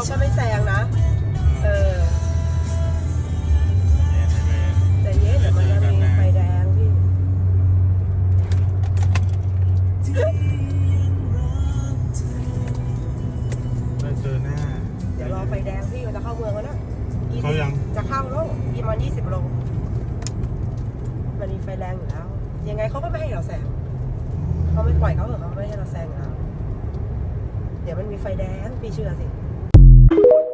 เขาก็ไม่แซงนะ เออใจเย็นเดี๋ยวมันจะมีไฟแดงพี่ไม่เจอหน้าเดี๋ยวรอไฟแดงพี่มันจะเข้าเมืองแล้วนะเขายัง จะเข้าแล้วอีกมันยี่สิบโลมันมีไฟแดงอยู่แล้ว ยังไงเขาก็ไม่ให้เราแซงเขาไม่ปล่อยเขาเหรอะเขาไม่ให้เราแซงอยู่แล้ว เดี๋ยวมันมีไฟแดงพี่เชื่อสิ Thank you.